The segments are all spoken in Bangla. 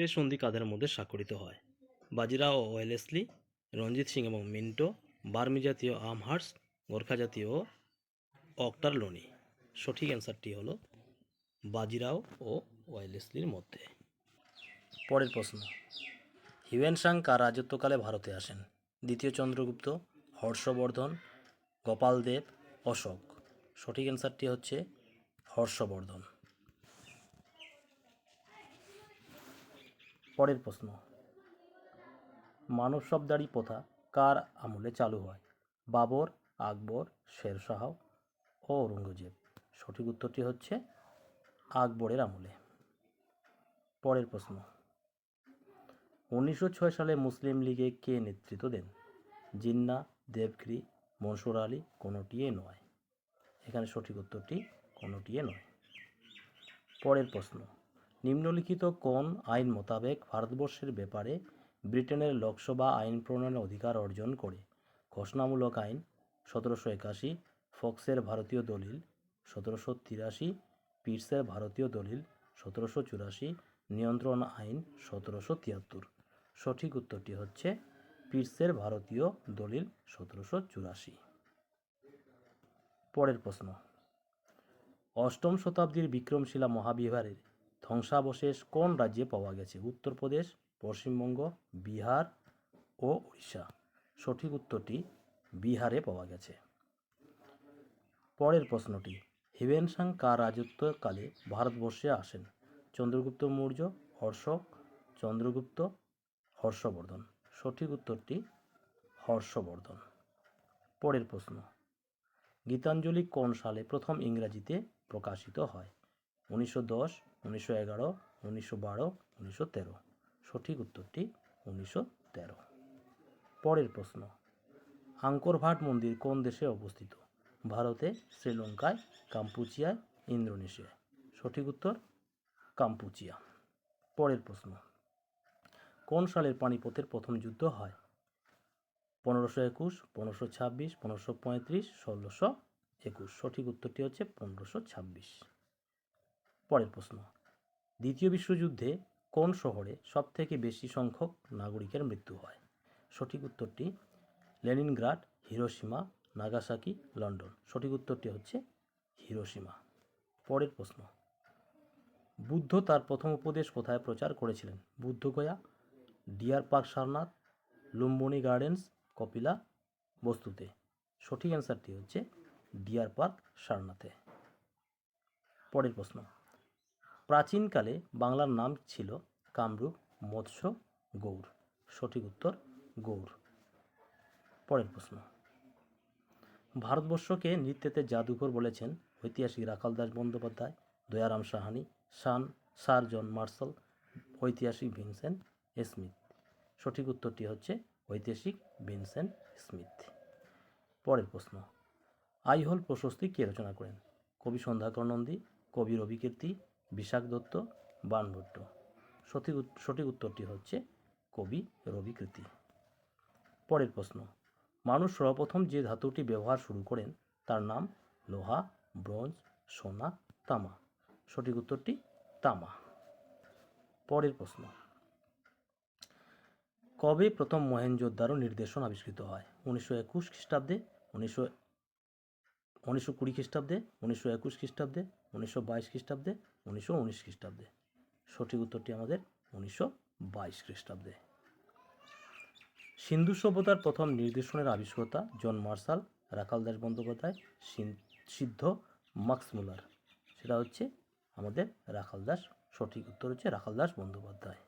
এর সন্ধি কাদের মধ্যে স্বাক্ষরিত হয়। বাজিরাও ও ওয়েলেসলি, রঞ্জিত সিং এবং মিন্টো, বার্মি জাতীয় আমহার্স গোর্খা জাতীয় অক্টার লোনি। সঠিক অ্যান্সারটি হলো বাজিরাও ও ওয়েলেসলির মধ্যে। পরের প্রশ্ন। হিউয়েন সাং কার রাজত্বকালে ভারতে আসেন? দ্বিতীয় চন্দ্রগুপ্ত, হর্ষবর্ধন, গোপাল দেব, অশোক। সঠিক অ্যান্সারটি হচ্ছে হর্ষবর্ধন। পরের প্রশ্ন। মানব শব্দারি প্রথা কার আমলে চালু হয়? বাবর, আকবর, শেরশাহ ও ঔরঙ্গজেব। সঠিক উত্তরটি হচ্ছে আকবরের আমলে। পরের প্রশ্ন। উনিশশো ছয় সালে মুসলিম লীগে কে নেতৃত্ব দেন? জিন্না দেবগ্রি মনসুর আলী কোনোটিয়ে নয়। এখানে সঠিক উত্তরটি কোনোটিয়ে নয়। পরের প্রশ্ন। নিম্নলিখিত কোন আইন মোতাবেক ভারতবর্ষের ব্যাপারে ব্রিটেনের লোকসভা আইন প্রণয়নের অধিকার অর্জন করে? ঘোষণামূলক আইন, সতেরোশো একাশি, ফক্সের ভারতীয় দলিল, সতেরোশো তিরাশি, পিটসের ভারতীয় দলিল, সতেরোশো চুরাশি, নিয়ন্ত্রণ আইন, সতেরোশো তিয়াত্তর। সঠিক উত্তরটি হচ্ছে পিটসের ভারতীয় দলিল, সতেরোশো চুরাশি। পরের প্রশ্ন। অষ্টম শতাব্দীর বিক্রমশিলা মহাবিহারের ধ্বংসাবশেষ কোন রাজ্যে পাওয়া গেছে? উত্তরপ্রদেশ, পশ্চিমবঙ্গ, বিহার ও উড়িষ্যা। সঠিক উত্তরটি বিহারে পাওয়া গেছে। পরের প্রশ্নটি হিউয়েনসাং কার রাজত্বকালে ভারতবর্ষে আসেন? চন্দ্রগুপ্ত মৌর্য অশোক চন্দ্রগুপ্ত, হর্ষবর্ধন। সঠিক উত্তরটি, হর্ষবর্ধন। পরের প্রশ্ন, গীতাঞ্জলি কোন সালে প্রথম ইংরাজিতে প্রকাশিত হয়? উনিশশো দশ উনিশশো এগারো, উনিশশো বারো, উনিশশো তেরো। সঠিক উত্তরটি উনিশশো তেরো। পরের প্রশ্ন, আঙ্করভাট মন্দির কোন দেশে অবস্থিত? ভারতে, শ্রীলঙ্কায়, কাম্পুচিয়ায়, ইন্দোনেশিয়ায়। সঠিক উত্তর, কাম্পুচিয়া। পরের প্রশ্ন, কোন সালের পানিপথের প্রথম যুদ্ধ হয়? পনেরোশো একুশ, পনেরোশো ছাব্বিশ, পনেরোশো পঁয়ত্রিশ, ষোলোশো একুশ। সঠিক উত্তরটি হচ্ছে পনেরোশো ছাব্বিশ। পরের প্রশ্ন। দ্বিতীয় বিশ্বযুদ্ধে কোন শহরে সবথেকে বেশি সংখ্যক নাগরিকের মৃত্যু হয়? সঠিক উত্তরটি লেনিনগ্রাড হিরোসীমা নাগাসাকি, লন্ডন। সঠিক উত্তরটি হচ্ছে হিরোসীমা পরের প্রশ্ন। বুদ্ধ তার প্রথম উপদেশ কোথায় প্রচার করেছিলেন? Bodhgaya deer park Sarnath, Lumbini gardens, Kapila, বস্তুতে। সঠিক অ্যান্সারটি হচ্ছে ডিয়ার পার্ক সারনাথে। পরের প্রশ্ন। প্রাচীনকালে বাংলার নাম ছিল কামরূপ মৎস্য গৌর সঠিক উত্তর গৌর পরের প্রশ্ন। ভারতবর্ষকে নৃত্যেতে জাদুঘর বলেছেন ঐতিহাসিক রাখাল দাস বন্দ্যোপাধ্যায়, দয়ারাম সাহানি সান স্যার জন মার্শাল, ঐতিহাসিক ভিনসেন্ট স্মিথ। সঠিক উত্তরটি হচ্ছে ঐতিহাসিক ভিনসেন্ট স্মিথ। পরের প্রশ্ন। আইহোল প্রশস্তি কে রচনা করেন? কবি সন্ধ্যাকর নন্দী, কবি রবিকীর্তি বিশাখ দত্ত বানভট্ট। সঠিক সঠিক উত্তরটি হচ্ছে কবি রবিকীর্তি পরের প্রশ্ন, মানুষ সর্বপ্রথম যে ধাতুটি ব্যবহার শুরু করেন তার নাম লোহা, ব্রোঞ্জ, সোনা, তামা। সঠিক উত্তরটি তামা। পরের প্রশ্ন, কবে প্রথম মহেঞ্জোদ্দারো নির্দেশন আবিষ্কৃত হয়? উনিশশো একুশ খ্রিস্টাব্দে, উনিশশো উনিশশো কুড়ি খ্রিস্টাব্দে, উনিশশো একুশ খ্রিস্টাব্দে, উনিশশো বাইশ খ্রিস্টাব্দে, উনিশশো উনিশ খ্রিস্টাব্দে। সঠিক উত্তরটি আমাদের উনিশশো বাইশ খ্রিস্টাব্দে। সিন্ধু সভ্যতার প্রথম নির্দেশনের আবিষ্কর্তা জন মার্শাল রাখাল দাস বন্দ্যোপাধ্যায় সিদ্ধ মাক্স মুলার। সেটা হচ্ছে আমাদের রাখাল দাস। সঠিক উত্তর হচ্ছে রাখাল দাস বন্দ্যোপাধ্যায়।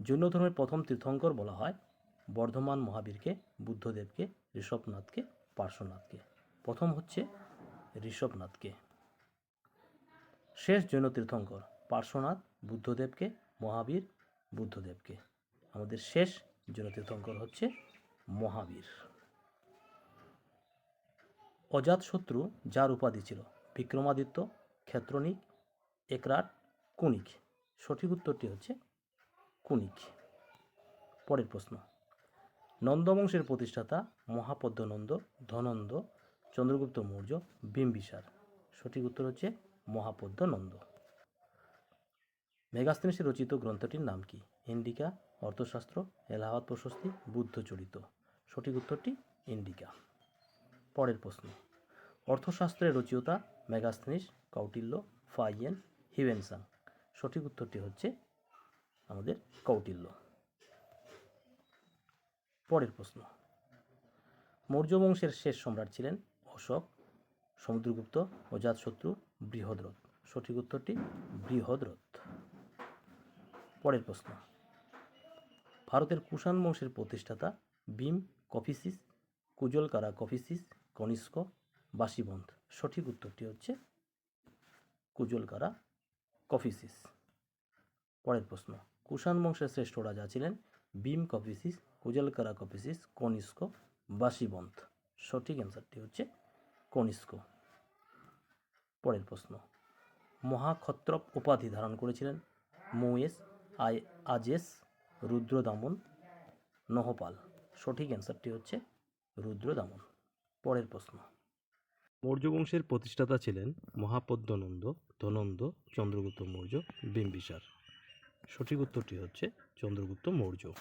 জৈন ধর্মের প্রথম তীর্থঙ্কর বলা হয় বর্ধমান মহাবীরকে, বুদ্ধদেবকে, ঋষভনাথকে, পার্শ্বনাথকে। প্রথম হচ্ছে ঋষভনাথকে। শেষ জৈন তীর্থঙ্কর পার্শ্বনাথ বুদ্ধদেবকে, মহাবীর বুদ্ধদেবকে। আমাদের শেষ জৈন তীর্থঙ্কর হচ্ছে মহাবীর। অজাতশত্রু যার উপাধি ছিল বিক্রমাদিত্য, ক্ষেত্রনিক, একরাট কুনিক সঠিক উত্তরটি হচ্ছে কুনিক পরের প্রশ্ন। নন্দবংশের প্রতিষ্ঠাতা মহাপদ্মনন্দ ধনন্দ চন্দ্রগুপ্ত মৌর্য বিম্বিসার। সঠিক উত্তর হচ্ছে মহাপদ্মনন্দ মেগাস্তিনিসের রচিত গ্রন্থটির নাম কি? ইন্ডিকা, অর্থশাস্ত্র, এলাহাবাদ প্রশস্তি বুদ্ধচরিত সঠিক উত্তরটি ইন্ডিকা। পরের প্রশ্ন। অর্থশাস্ত্রের রচয়িতা মেগাস্তিনিস কৌটিল্য, ফাইয়েন, হিউয়েনসাং। সঠিক উত্তরটি হচ্ছে আমাদের কৌটিল্য। পরের প্রশ্ন। মৌর্য বংশের শেষ সম্রাট ছিলেন অশোক, সমুদ্রগুপ্ত অজাতশত্রু বৃহদ্রথ সঠিক উত্তরটি বৃহদ্রথ পরের প্রশ্ন। ভারতের কুষাণ বংশের প্রতিষ্ঠাতা ভীম কফিসিস, কুজলকারা কফিসিস, কনিষ্ক বাসিবন্ত সঠিক উত্তরটি হচ্ছে কুজলকারা কফিসিস। পরের প্রশ্ন। কুষাণ বংশের শ্রেষ্ঠ রাজা ছিলেন ভীম কফিসিস, কুজলকারা কফিসিস, কনিষ্ক বাসিবন্ত সঠিক অ্যান্সারটি হচ্ছে কনিষ্ক পরের প্রশ্ন। মহাক্ষত্রপ উপাধি ধারণ করেছিলেন মৌয়েস আই, আজেস রুদ্রদামন নহপাল। সঠিক অ্যান্সারটি হচ্ছে রুদ্রদামন। পরের প্রশ্ন। মৌর্য বংশের প্রতিষ্ঠাতা ছিলেন মহাপদ্মনন্দ ধনন্দ চন্দ্রগুপ্ত মৌর্য বিম্বিসার। সঠিক উত্তরটি হচ্ছে চন্দ্রগুপ্ত মৌর্য।